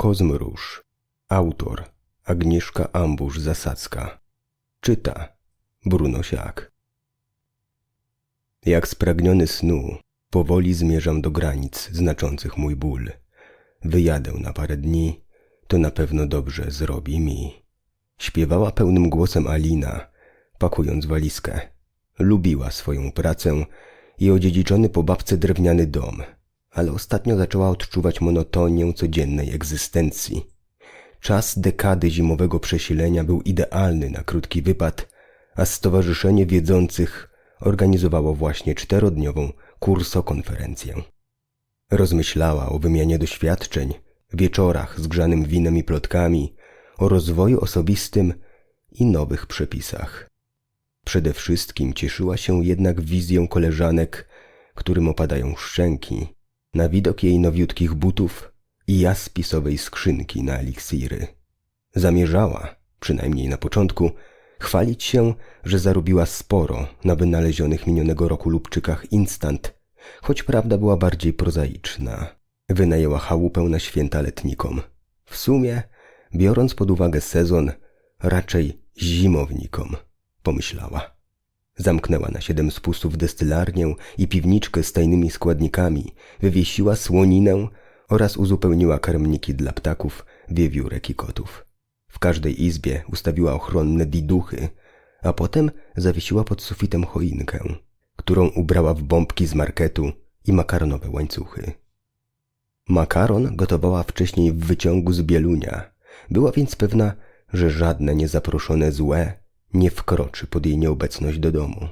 Oko zmruż. Autor Agnieszka Ambusz-Zasadzka. Czyta Bruno Siak. Jak spragniony snu, powoli zmierzam do granic znaczących mój ból. Wyjadę na parę dni, to na pewno dobrze zrobi mi. Śpiewała pełnym głosem Alina, pakując walizkę. Lubiła swoją pracę i odziedziczony po babce drewniany dom, ale ostatnio zaczęła odczuwać monotonię codziennej egzystencji. Czas dekady zimowego przesilenia był idealny na krótki wypad, a Stowarzyszenie Wiedzących organizowało właśnie czterodniową kursokonferencję. Rozmyślała o wymianie doświadczeń, wieczorach z grzanym winem i plotkami, o rozwoju osobistym i nowych przepisach. Przede wszystkim cieszyła się jednak wizją koleżanek, którym opadają szczęki, na widok jej nowiutkich butów i jaspisowej skrzynki na eliksiry. Zamierzała, przynajmniej na początku, chwalić się, że zarobiła sporo na wynalezionych minionego roku lubczykach instant, choć prawda była bardziej prozaiczna. Wynajęła chałupę na święta letnikom. W sumie, biorąc pod uwagę sezon, raczej zimownikom, pomyślała. Zamknęła na siedem spustów destylarnię i piwniczkę z tajnymi składnikami, wywiesiła słoninę oraz uzupełniła karmniki dla ptaków, wiewiórek i kotów. W każdej izbie ustawiła ochronne diduchy, a potem zawiesiła pod sufitem choinkę, którą ubrała w bombki z marketu i makaronowe łańcuchy. Makaron gotowała wcześniej w wyciągu z bielunia, była więc pewna, że żadne niezaproszone złe nie wkroczy pod jej nieobecność do domu.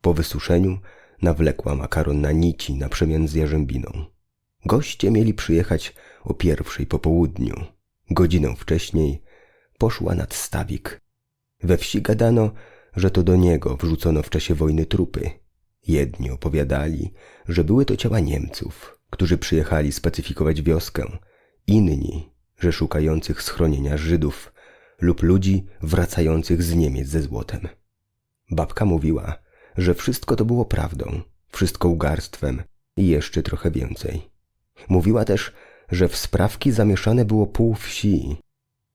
Po wysuszeniu nawlekła makaron na nici na przemian z jarzębiną. Goście mieli przyjechać o pierwszej po południu. Godzinę wcześniej poszła nad stawik. We wsi gadano, że to do niego wrzucono w czasie wojny trupy. Jedni opowiadali, że były to ciała Niemców, którzy przyjechali spacyfikować wioskę, inni, że szukających schronienia Żydów lub ludzi wracających z Niemiec ze złotem. Babka mówiła, że wszystko to było prawdą, wszystko ugarstwem i jeszcze trochę więcej. Mówiła też, że w sprawki zamieszane było pół wsi,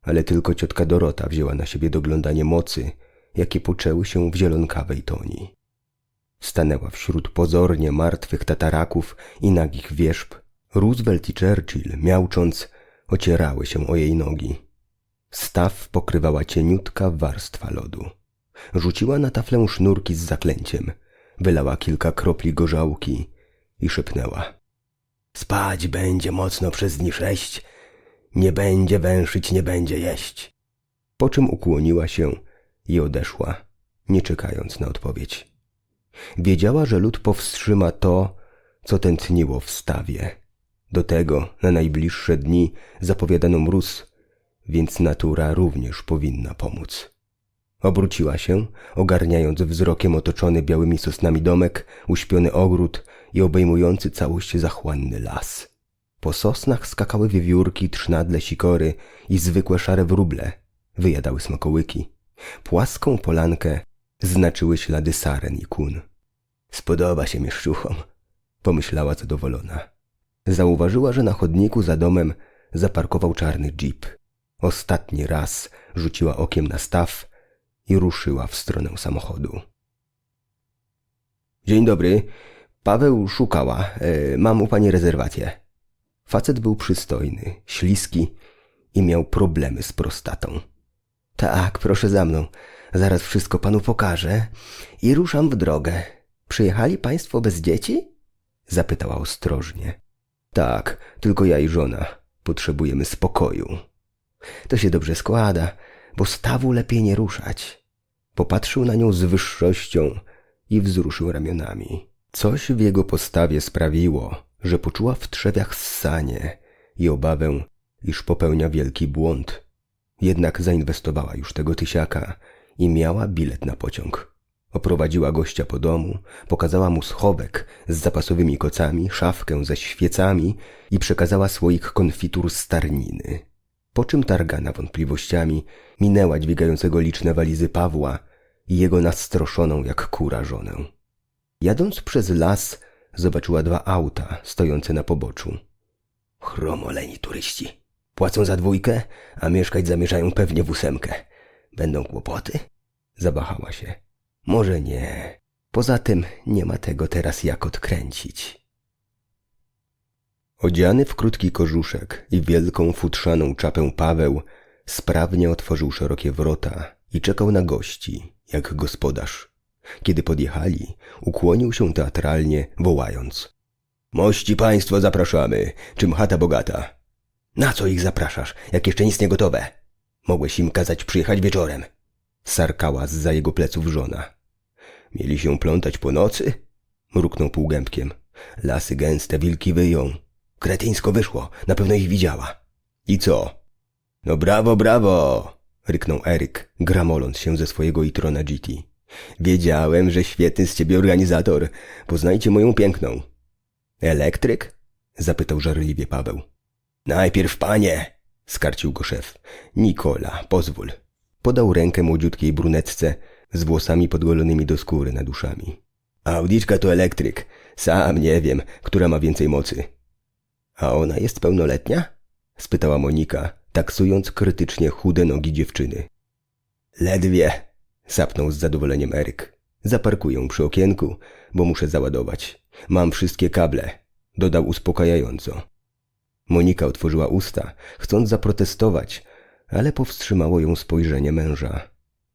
ale tylko ciotka Dorota wzięła na siebie doglądanie mocy, jakie poczęły się w zielonkawej toni. Stanęła wśród pozornie martwych tataraków i nagich wierzb. Roosevelt i Churchill, miałcząc, ocierały się o jej nogi. Staw pokrywała cieniutka warstwa lodu. Rzuciła na taflę sznurki z zaklęciem, wylała kilka kropli gorzałki i szepnęła. Spać będzie mocno przez dni sześć, nie będzie węszyć, nie będzie jeść. Po czym ukłoniła się i odeszła, nie czekając na odpowiedź. Wiedziała, że lud powstrzyma to, co tętniło w stawie. Do tego na najbliższe dni zapowiadano mróz, więc natura również powinna pomóc. Obróciła się, ogarniając wzrokiem otoczony białymi sosnami domek, uśpiony ogród i obejmujący całość zachłanny las. Po sosnach skakały wiewiórki, trznadle, sikory i zwykłe szare wróble. Wyjadały smakołyki. Płaską polankę znaczyły ślady saren i kun. Spodoba się mieszczuchom, pomyślała zadowolona. Zauważyła, że na chodniku za domem zaparkował czarny jeep. Ostatni raz rzuciła okiem na staw i ruszyła w stronę samochodu. Dzień dobry. Paweł szukała. E, mam u pani rezerwację. Facet był przystojny, śliski i miał problemy z prostatą. Tak, proszę za mną. Zaraz wszystko panu pokażę i ruszam w drogę. Przyjechali państwo bez dzieci? Zapytała ostrożnie. Tak, tylko ja i żona. Potrzebujemy spokoju. To się dobrze składa, bo stawu lepiej nie ruszać. Popatrzył na nią z wyższością i wzruszył ramionami. Coś w jego postawie sprawiło, że poczuła w trzewiach ssanie i obawę, iż popełnia wielki błąd. Jednak zainwestowała już tego tysiaka i miała bilet na pociąg. Oprowadziła gościa po domu, pokazała mu schowek z zapasowymi kocami, szafkę ze świecami i przekazała słoik konfitur starniny. Po czym targana wątpliwościami minęła dźwigającego liczne walizy Pawła i jego nastroszoną jak kura żonę. Jadąc przez las, zobaczyła dwa auta stojące na poboczu. Chromoleni turyści, Płacą za dwójkę, a mieszkać zamierzają pewnie w ósemkę. Będą kłopoty? Zawahała się. Może nie. Poza tym nie ma tego teraz jak odkręcić. Odziany w krótki kożuszek i wielką futrzaną czapę Paweł sprawnie otworzył szerokie wrota i czekał na gości, jak gospodarz. Kiedy podjechali, ukłonił się teatralnie, wołając. Mości państwo zapraszamy, czym chata bogata. Na co ich zapraszasz, jak jeszcze nic nie gotowe? Mogłeś im kazać przyjechać wieczorem. Sarkała za jego pleców żona. Mieli się plątać po nocy? Mruknął półgębkiem. Lasy gęste, wilki wyją. Kretyńsko wyszło, na pewno ich widziała. I co? No brawo, brawo! ryknął Eryk, gramoląc się ze swojego itrona GT. Wiedziałem, że świetny z ciebie organizator. Poznajcie moją piękną. Elektryk? zapytał żarliwie Paweł. Najpierw panie, skarcił go szef. Nikola, pozwól. Podał rękę młodziutkiej brunetce z włosami podgolonymi do skóry nad uszami. Audiczka to elektryk. Sam nie wiem, która ma więcej mocy. A ona jest pełnoletnia? spytała Monika, taksując krytycznie chude nogi dziewczyny. Ledwie, sapnął z zadowoleniem Eryk. Zaparkuję przy okienku, bo muszę załadować. Mam wszystkie kable, dodał uspokajająco. Monika otworzyła usta, chcąc zaprotestować, ale powstrzymało ją spojrzenie męża.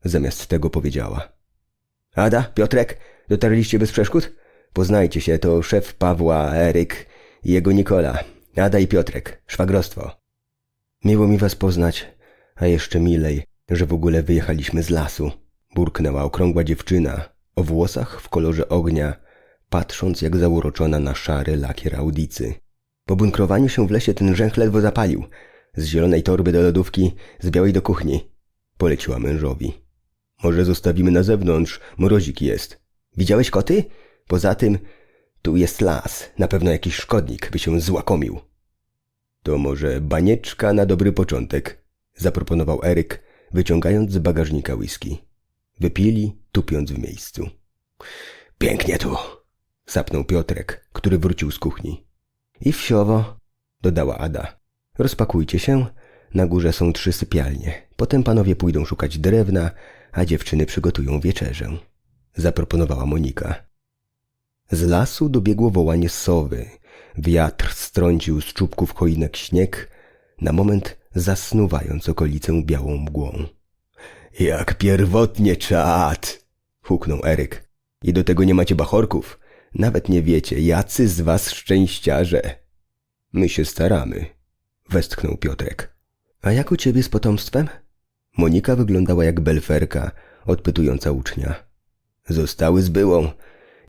Zamiast tego powiedziała. Ada, Piotrek, dotarliście bez przeszkód? Poznajcie się, to szef Pawła, Eryk jego Nikola. Ada i Piotrek, szwagrostwo. Miło mi was poznać, a jeszcze milej, że w ogóle wyjechaliśmy z lasu. Burknęła okrągła dziewczyna, o włosach w kolorze ognia, patrząc jak zauroczona na szary lakier audicy. Po bunkrowaniu się w lesie ten rzęch ledwo zapalił. Z zielonej torby do lodówki, z białej do kuchni. Poleciła mężowi. Może zostawimy na zewnątrz, mrozik jest. Widziałeś koty? Poza tym, tu jest las, na pewno jakiś szkodnik by się złakomił. To może banieczka na dobry początek, zaproponował Eryk, wyciągając z bagażnika whisky. Wypili, tupiąc w miejscu. Pięknie tu, sapnął Piotrek, który wrócił z kuchni. I wsiowo, dodała Ada. Rozpakujcie się, na górze są trzy sypialnie. Potem panowie pójdą szukać drewna, a dziewczyny przygotują wieczerzę. Zaproponowała Monika. Z lasu dobiegło wołanie sowy. Wiatr strącił z czubków choinek śnieg, na moment zasnuwając okolicę białą mgłą. Jak pierwotnie czad! huknął Eryk. I do tego nie macie bachorków. Nawet nie wiecie, jacy z was szczęściarze. My się staramy, westchnął Piotrek. A jak u ciebie z potomstwem? Monika wyglądała jak belferka, odpytująca ucznia. Zostały z byłą.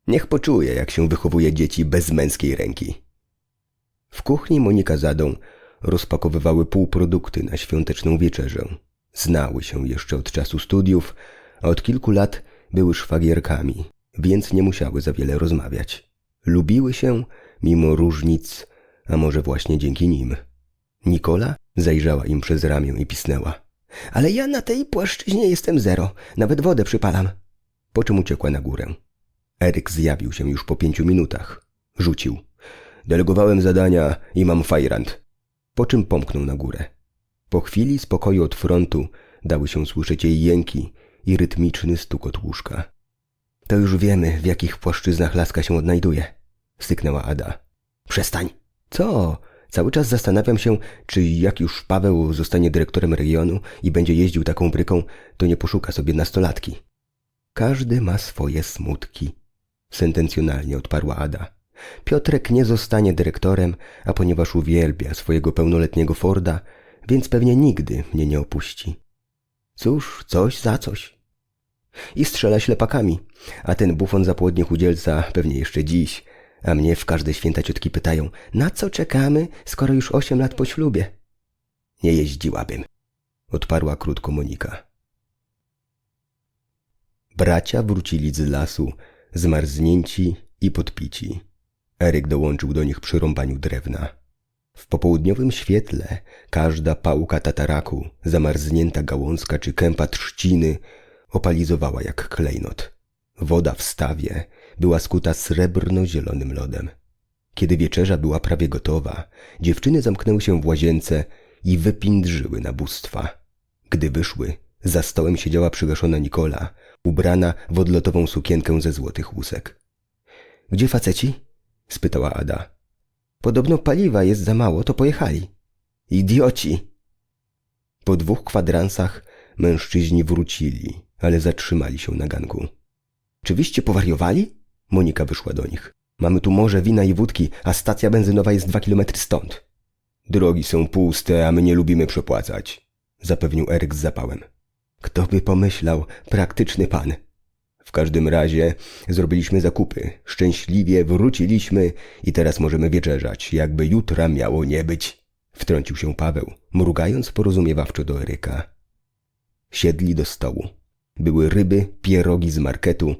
Niech poczuje, jak się wychowuje dzieci bez męskiej ręki. W kuchni Monika z Adą rozpakowywały półprodukty na świąteczną wieczerzę. Znały się jeszcze od czasu studiów, a od kilku lat były szwagierkami, więc nie musiały za wiele rozmawiać. Lubiły się mimo różnic, a może właśnie dzięki nim. Nikola zajrzała im przez ramię i pisnęła. Ale ja na tej płaszczyźnie jestem zero, nawet wodę przypalam. Po czym uciekła na górę. Eryk zjawił się już po pięciu minutach. Rzucił. Delegowałem zadania i mam fajrant. Po czym pomknął na górę. Po chwili spokoju od frontu dały się słyszeć jej jęki i rytmiczny stukot łóżka. To już wiemy, w jakich płaszczyznach laska się odnajduje, styknęła Ada. Przestań. Co? Cały czas zastanawiam się, czy jak już Paweł zostanie dyrektorem regionu i będzie jeździł taką bryką, to nie poszuka sobie nastolatki. Każdy ma swoje smutki, sentencjonalnie odparła Ada. Piotrek nie zostanie dyrektorem, a ponieważ uwielbia swojego pełnoletniego Forda, więc pewnie nigdy mnie nie opuści. Cóż, coś za coś. I strzela ślepakami, a ten bufon zapłodnie chudzielca pewnie jeszcze dziś, a mnie w każde święta ciotki pytają, na co czekamy, skoro już osiem lat po ślubie? Nie jeździłabym, odparła krótko Monika. Bracia wrócili z lasu, zmarznięci i podpici. Eryk dołączył do nich przy rąbaniu drewna. W popołudniowym świetle każda pałka tataraku, zamarznięta gałązka czy kępa trzciny opalizowała jak klejnot. Woda w stawie była skuta srebrno-zielonym lodem. Kiedy wieczerza była prawie gotowa, dziewczyny zamknęły się w łazience i wypindrzyły na bóstwa. Gdy wyszły, za stołem siedziała przygaszona Nikola, ubrana w odlotową sukienkę ze złotych łusek. Gdzie faceci? spytała Ada. Podobno paliwa jest za mało, to pojechali. Idioci! Po dwóch kwadransach mężczyźni wrócili, ale zatrzymali się na ganku. Czy wyście powariowali? Monika wyszła do nich. Mamy tu morze wina i wódki, a stacja benzynowa jest dwa kilometry stąd. Drogi są puste, a my nie lubimy przepłacać, zapewnił Eryk z zapałem. Kto by pomyślał, praktyczny pan. W każdym razie zrobiliśmy zakupy, szczęśliwie wróciliśmy i teraz możemy wieczerzać, jakby jutra miało nie być. Wtrącił się Paweł, mrugając porozumiewawczo do Eryka. Siedli do stołu. Były ryby, pierogi z marketu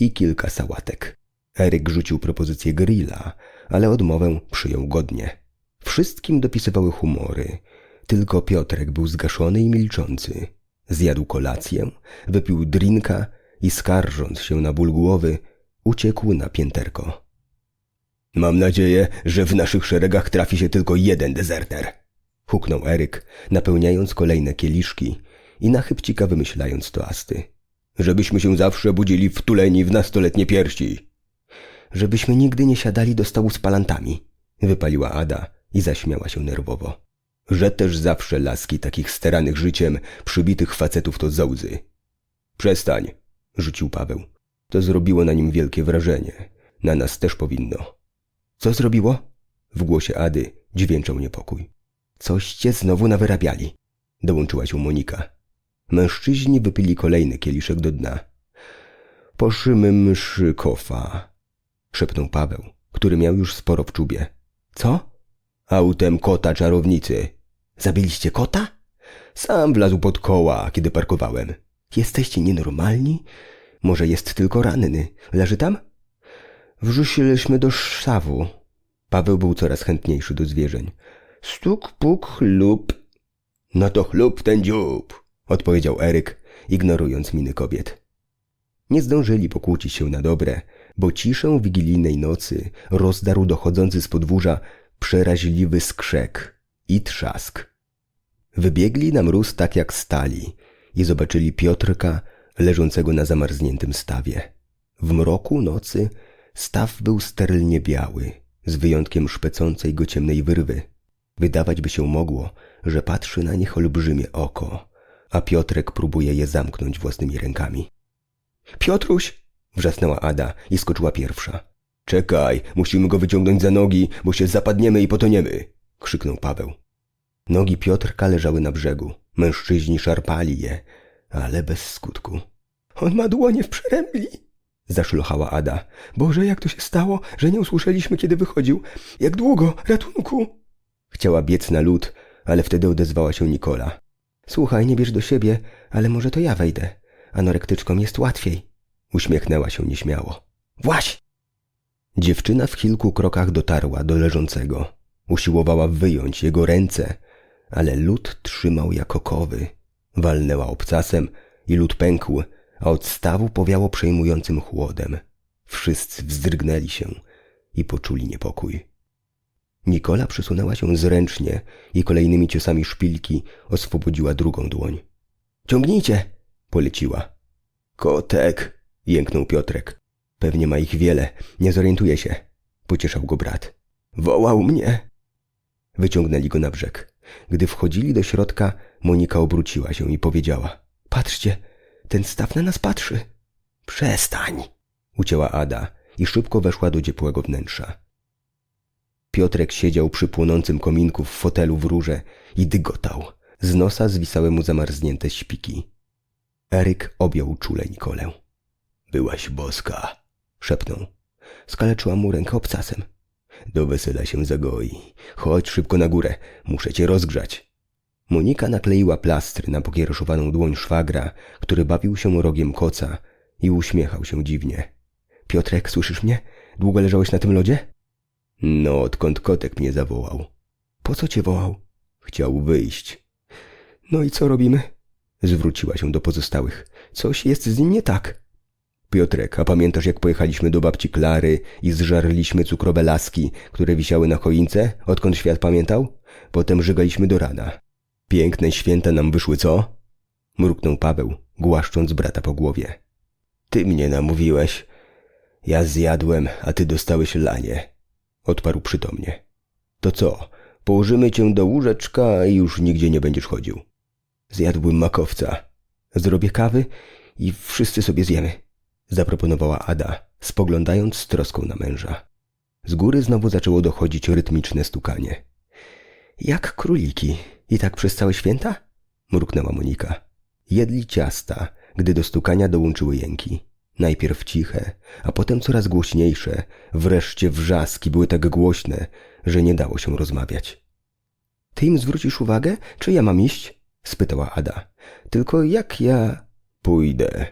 i kilka sałatek. Eryk rzucił propozycję grilla, ale odmowę przyjął godnie. Wszystkim dopisywały humory. Tylko Piotrek był zgaszony i milczący. Zjadł kolację, wypił drinka i skarżąc się na ból głowy, uciekł na pięterko. Mam nadzieję, że w naszych szeregach trafi się tylko jeden dezerter. Huknął Eryk, napełniając kolejne kieliszki i na chybcika wymyślając toasty. Żebyśmy się zawsze budzili wtuleni w nastoletnie piersi. Żebyśmy nigdy nie siadali do stołu z palantami, wypaliła Ada i zaśmiała się nerwowo. Że też zawsze laski takich steranych życiem, przybitych facetów to zołzy. Przestań, rzucił Paweł. To zrobiło na nim wielkie wrażenie. Na nas też powinno. Co zrobiło? W głosie Ady dźwięczał niepokój. Coście znowu nawyrabiali. Dołączyła się Monika. Mężczyźni wypili kolejny kieliszek do dna. Poszymy mszy kofa, szepnął Paweł, który miał już sporo w czubie. Co? Autem kota czarownicy. Zabiliście kota? Sam wlazł pod koła, kiedy parkowałem. Jesteście nienormalni? Może jest tylko ranny. Leży tam? Wrzuciliśmy do szawu. Paweł był coraz chętniejszy do zwierzeń. Stuk, puk, chlub. No to chlub ten dziób, odpowiedział Eryk, ignorując miny kobiet. Nie zdążyli pokłócić się na dobre, bo ciszę wigilijnej nocy rozdarł dochodzący z podwórza przeraźliwy skrzek i trzask. Wybiegli na mróz tak jak stali i zobaczyli Piotrka leżącego na zamarzniętym stawie. W mroku nocy staw był sterylnie biały, z wyjątkiem szpecącej go ciemnej wyrwy. Wydawać by się mogło, że patrzy na nich olbrzymie oko, a Piotrek próbuje je zamknąć własnymi rękami. Piotruś! wrzasnęła Ada i skoczyła pierwsza. Czekaj, musimy go wyciągnąć za nogi, bo się zapadniemy i potoniemy! krzyknął Paweł. Nogi Piotrka leżały na brzegu. Mężczyźni szarpali je, ale bez skutku. On ma dłonie w przerębli! Zaszlochała Ada. Boże, jak to się stało, że nie usłyszeliśmy, kiedy wychodził? Jak długo? Ratunku! Chciała biec na lód, ale wtedy odezwała się Nikola. Słuchaj, nie bierz do siebie, ale może to ja wejdę. Anorektyczkom jest łatwiej. Uśmiechnęła się nieśmiało. Właś! Dziewczyna w kilku krokach dotarła do leżącego. Usiłowała wyjąć jego ręce, ale lód trzymał jak okowy. Walnęła obcasem i lód pękł, a od stawu powiało przejmującym chłodem. Wszyscy wzdrygnęli się i poczuli niepokój. Nikola przysunęła się zręcznie i kolejnymi ciosami szpilki oswobodziła drugą dłoń. Ciągnijcie! poleciła. Kotek! jęknął Piotrek. Pewnie ma ich wiele, nie zorientuje się. Pocieszał go brat. Wołał mnie. Wyciągnęli go na brzeg. Gdy wchodzili do środka, Monika obróciła się i powiedziała: Patrzcie, ten staw na nas patrzy. Przestań! ucięła Ada i szybko weszła do ciepłego wnętrza. Piotrek siedział przy płonącym kominku w fotelu w rurze i dygotał. Z nosa zwisały mu zamarznięte śpiki. Eryk objął czule Nikolę. Byłaś boska, szepnął. Skaleczyła mu rękę obcasem. Do wesela się zagoi. Chodź szybko na górę, muszę cię rozgrzać. Monika nakleiła plastry na pokiereszowaną dłoń szwagra, który bawił się rogiem koca i uśmiechał się dziwnie. Piotrek, słyszysz mnie? Długo leżałeś na tym lodzie? No, odkąd kotek mnie zawołał. Po co cię wołał? Chciał wyjść. No i co robimy? Zwróciła się do pozostałych. Coś jest z nim nie tak. Piotrek, a pamiętasz jak pojechaliśmy do babci Klary i zżarliśmy cukrowe laski, które wisiały na choince, odkąd świat pamiętał? potem żegaliśmy do rana. Piękne święta nam wyszły, co? Mruknął Paweł, głaszcząc brata po głowie. Ty mnie namówiłeś. Ja zjadłem, a ty dostałeś lanie. Odparł przytomnie. To co, położymy cię do łóżeczka i już nigdzie nie będziesz chodził. Zjadłbym makowca. Zrobię kawy i wszyscy sobie zjemy. Zaproponowała Ada, spoglądając z troską na męża. Z góry znowu zaczęło dochodzić rytmiczne stukanie. Jak króliki. I tak przez całe święta? Mruknęła Monika. Jedli ciasta, gdy do stukania dołączyły jęki. Najpierw ciche, a potem coraz głośniejsze. Wreszcie wrzaski były tak głośne, że nie dało się rozmawiać. Ty im zwrócisz uwagę, czy ja mam iść? spytała Ada. Tylko jak ja... Pójdę,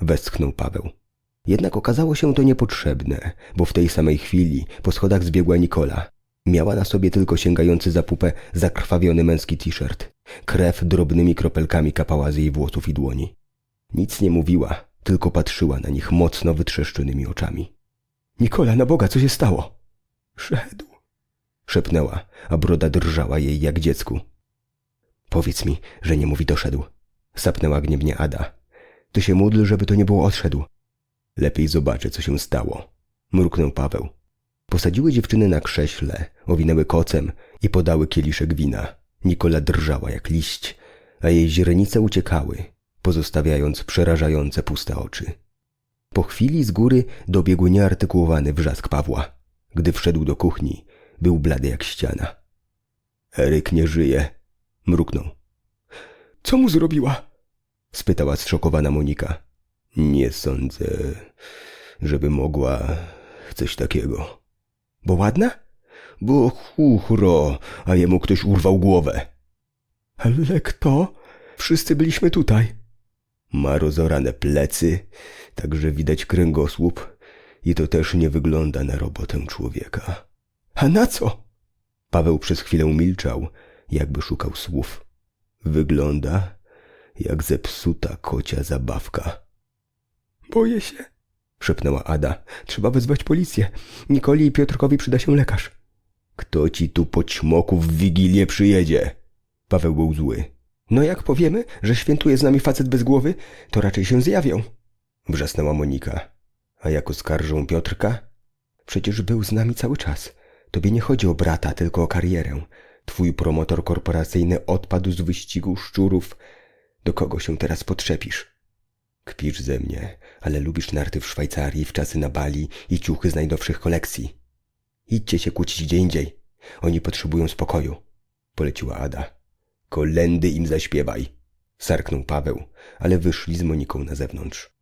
westchnął Paweł. Jednak okazało się to niepotrzebne, bo w tej samej chwili po schodach zbiegła Nikola. Miała na sobie tylko sięgający za pupę zakrwawiony męski t-shirt. Krew drobnymi kropelkami kapała z jej włosów i dłoni. Nic nie mówiła, tylko patrzyła na nich mocno wytrzeszczonymi oczami. Nikola, na Boga, co się stało? Szedł, szepnęła, a broda drżała jej jak dziecku. Powiedz mi, że nie mówi doszedł, sapnęła gniewnie Ada. Ty się módl, żeby to nie było odszedł. Lepiej zobaczę, co się stało, mruknął Paweł. Posadziły dziewczyny na krześle, owinęły kocem i podały kieliszek wina. Nikola drżała jak liść, a jej źrenice uciekały, pozostawiając przerażające puste oczy. Po chwili z góry dobiegł nieartykułowany wrzask Pawła. Gdy wszedł do kuchni, był blady jak ściana. Eryk nie żyje, mruknął. Co mu zrobiła? spytała zszokowana Monika. Nie sądzę, żeby mogła coś takiego. Bo ładna? Bo chuchro, a jemu ktoś urwał głowę. Ale kto? Wszyscy byliśmy tutaj. Ma rozorane plecy, także widać kręgosłup i to też nie wygląda na robotę człowieka. A na co? Paweł przez chwilę milczał, jakby szukał słów. Wygląda jak zepsuta kocia zabawka. Boję się, szepnęła Ada. Trzeba wezwać policję. Nikoli i Piotrkowi przyda się lekarz. Kto ci tu po ćmoku w Wigilię przyjedzie? Paweł był zły. No jak powiemy, że świętuje z nami facet bez głowy, to raczej się zjawią. Wrzasnęła Monika. A jak oskarżą Piotrka? Przecież był z nami cały czas. Tobie nie chodzi o brata, tylko o karierę. Twój promotor korporacyjny odpadł z wyścigu szczurów. Do kogo się teraz potrzepisz? Kpisz ze mnie, ale lubisz narty w Szwajcarii, w czasy na Bali i ciuchy z najnowszych kolekcji. Idźcie się kłócić gdzie indziej. Oni potrzebują spokoju, poleciła Ada. Kolendy im zaśpiewaj, sarknął Paweł, ale wyszli z Moniką na zewnątrz.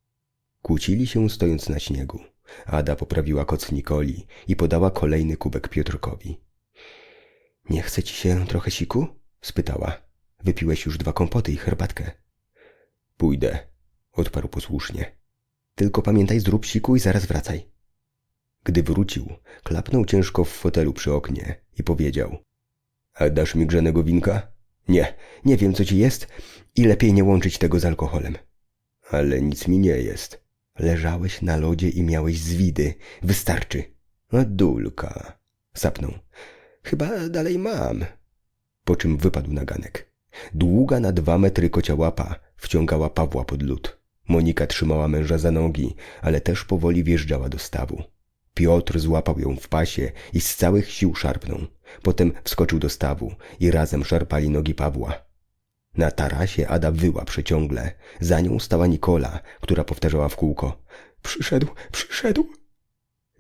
Kłócili się stojąc na śniegu. Ada poprawiła koc Nikoli i podała kolejny kubek Piotrkowi. Nie chce ci się trochę siku? spytała. Wypiłeś już dwa kompoty i herbatkę. Pójdę, odparł posłusznie. Tylko pamiętaj, zrób siku i zaraz wracaj. Gdy wrócił, klapnął ciężko w fotelu przy oknie i powiedział: A dasz mi grzanego winka? Nie, nie wiem co ci jest i lepiej nie łączyć tego z alkoholem. Ale nic mi nie jest. Leżałeś na lodzie i miałeś zwidy. Wystarczy. A dulka. Sapnął. Chyba dalej mam. Po czym wypadł na ganek. Długa na dwa metry kocia łapa wciągała Pawła pod lód. Monika trzymała męża za nogi, ale też powoli wjeżdżała do stawu. Piotr złapał ją w pasie i z całych sił szarpnął. Potem wskoczył do stawu i razem szarpali nogi Pawła. Na tarasie Ada wyła przeciągle. Za nią stała Nikola, która powtarzała w kółko. Przyszedł, przyszedł.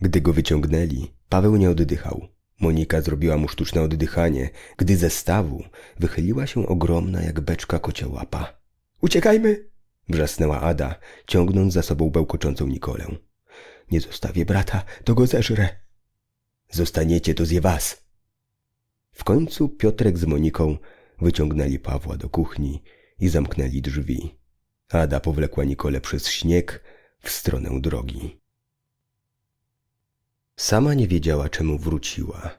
Gdy go wyciągnęli, Paweł nie oddychał. Monika zrobiła mu sztuczne oddychanie, gdy ze stawu wychyliła się ogromna jak beczka kocia łapa. Uciekajmy! Wrzasnęła Ada, ciągnąc za sobą bełkoczącą Nikolę. Nie zostawię brata, to go zeżrę. Zostaniecie, to zje was. W końcu Piotrek z Moniką wyciągnęli Pawła do kuchni i zamknęli drzwi. Ada powlekła Nikolę przez śnieg w stronę drogi. Sama nie wiedziała, czemu wróciła.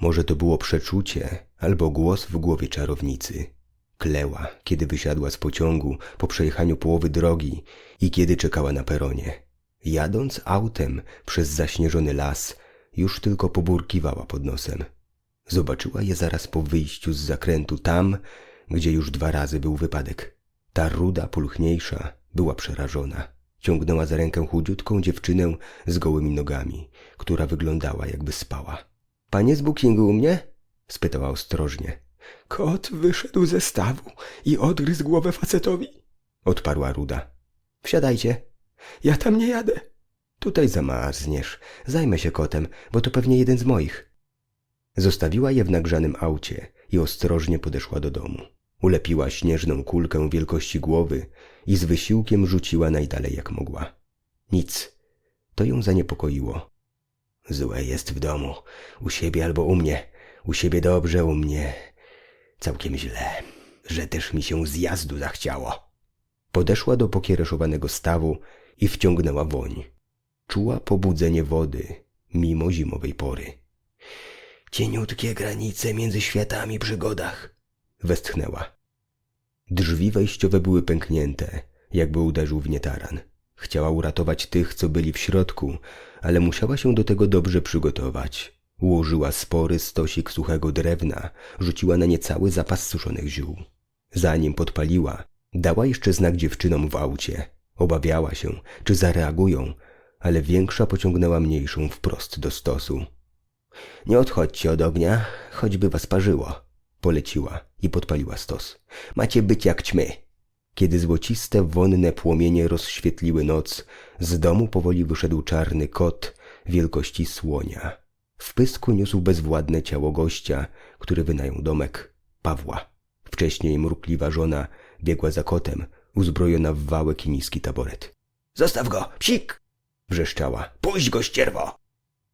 Może to było przeczucie albo głos w głowie czarownicy. Kleła, kiedy wysiadła z pociągu po przejechaniu połowy drogi i kiedy czekała na peronie. Jadąc autem przez zaśnieżony las, już tylko poburkiwała pod nosem. Zobaczyła je zaraz po wyjściu z zakrętu tam, gdzie już dwa razy był wypadek. Ta ruda, pulchniejsza, była przerażona. Ciągnęła za rękę chudziutką dziewczynę z gołymi nogami, która wyglądała jakby spała. Panie z bookingu u mnie? spytała ostrożnie. Kot wyszedł ze stawu i odgryzł głowę facetowi, odparła ruda. Wsiadajcie. Ja tam nie jadę. Tutaj zamarzniesz. Zajmę się kotem, bo to pewnie jeden z moich. Zostawiła je w nagrzanym aucie i ostrożnie podeszła do domu. Ulepiła śnieżną kulkę wielkości głowy i z wysiłkiem rzuciła najdalej jak mogła. Nic. To ją zaniepokoiło. Złe jest w domu. U siebie albo u mnie. U siebie dobrze, u mnie całkiem źle. Że też mi się zjazdu zachciało. Podeszła do pokiereszowanego stawu i wciągnęła woń. Czuła pobudzenie wody, mimo zimowej pory. Cieniutkie granice między światami przygodach, westchnęła. Drzwi wejściowe były pęknięte, jakby uderzył w nie taran. Chciała uratować tych, co byli w środku, ale musiała się do tego dobrze przygotować. Ułożyła spory stosik suchego drewna, rzuciła na nie cały zapas suszonych ziół. Zanim podpaliła, dała jeszcze znak dziewczynom w aucie. Obawiała się, czy zareagują, ale większa pociągnęła mniejszą wprost do stosu. Nie odchodźcie od ognia, choćby was parzyło. Poleciła i podpaliła stos. Macie być jak ćmy. Kiedy złociste, wonne płomienie rozświetliły noc, z domu powoli wyszedł czarny kot wielkości słonia. W pysku niósł bezwładne ciało gościa, który wynajął domek, Pawła. Wcześniej mrukliwa żona biegła za kotem, uzbrojona w wałek i niski taboret. Zostaw go, psik! wrzeszczała. Puść go, ścierwo!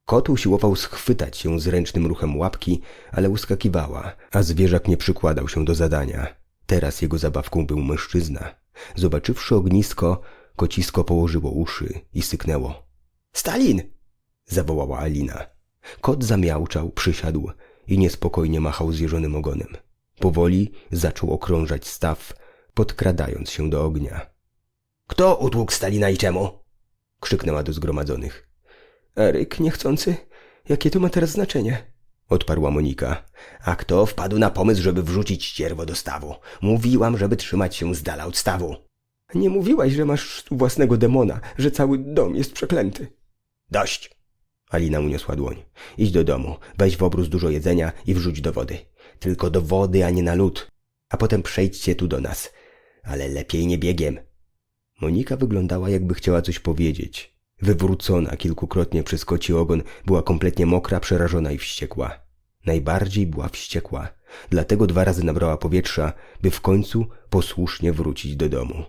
Kot usiłował schwytać się zręcznym ruchem łapki, ale uskakiwała, a zwierzak nie przykładał się do zadania. Teraz jego zabawką był mężczyzna. Zobaczywszy ognisko, kocisko położyło uszy i syknęło. Stalin! zawołała Alina. Kot zamiałczał, przysiadł i niespokojnie machał zjeżonym ogonem. Powoli zaczął okrążać staw, podkradając się do ognia. Kto utłukł Stalina i czemu? krzyknęła do zgromadzonych. Eryk niechcący? Jakie to ma teraz znaczenie? Odparła Monika. A kto wpadł na pomysł, żeby wrzucić ścierwo do stawu? Mówiłam, żeby trzymać się z dala od stawu. Nie mówiłaś, że masz własnego demona, że cały dom jest przeklęty. Dość! Alina uniosła dłoń. Idź do domu, weź w obrus dużo jedzenia i wrzuć do wody. Tylko do wody, a nie na lód. A potem przejdźcie tu do nas. Ale lepiej nie biegiem. Monika wyglądała, jakby chciała coś powiedzieć. Wywrócona kilkukrotnie przez koci ogon, była kompletnie mokra, przerażona i wściekła. Najbardziej była wściekła, dlatego dwa razy nabrała powietrza, by w końcu posłusznie wrócić do domu.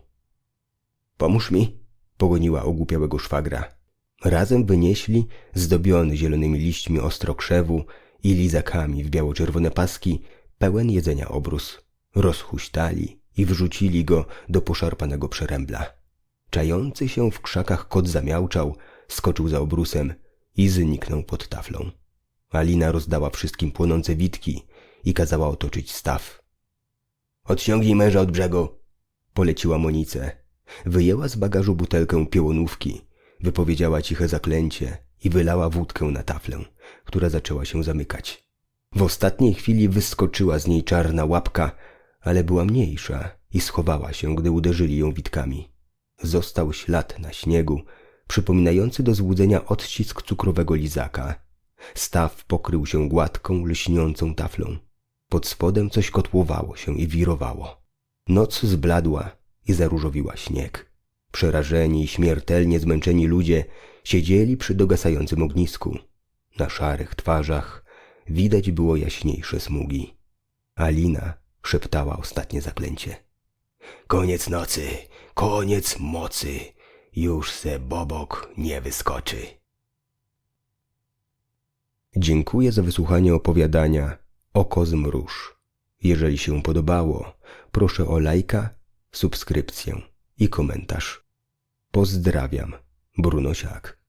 Pomóż mi, pogoniła ogłupiałego szwagra. Razem wynieśli zdobiony zielonymi liśćmi ostrokrzewu i lizakami w biało-czerwone paski pełen jedzenia obrus. Rozhuśtali i wrzucili go do poszarpanego przerębla. Czający się w krzakach kot zamiałczał, skoczył za obrusem i zniknął pod taflą. Alina rozdała wszystkim płonące witki i kazała otoczyć staw. Odciągnij męża od brzegu, poleciła Monice. Wyjęła z bagażu butelkę piołonówki, wypowiedziała ciche zaklęcie i wylała wódkę na taflę, która zaczęła się zamykać. W ostatniej chwili wyskoczyła z niej czarna łapka, ale była mniejsza i schowała się, gdy uderzyli ją witkami. Został ślad na śniegu, przypominający do złudzenia odcisk cukrowego lizaka. Staw pokrył się gładką, lśniącą taflą. Pod spodem coś kotłowało się i wirowało. Noc zbladła i zaróżowiła śnieg. Przerażeni i śmiertelnie zmęczeni ludzie siedzieli przy dogasającym ognisku. Na szarych twarzach widać było jaśniejsze smugi. Alina szeptała ostatnie zaklęcie. Koniec nocy, koniec mocy, już se bobok nie wyskoczy. Dziękuję za wysłuchanie opowiadania Oko zmruż. Jeżeli się podobało, proszę o lajka, subskrypcję i komentarz. Pozdrawiam, Bruno Siak.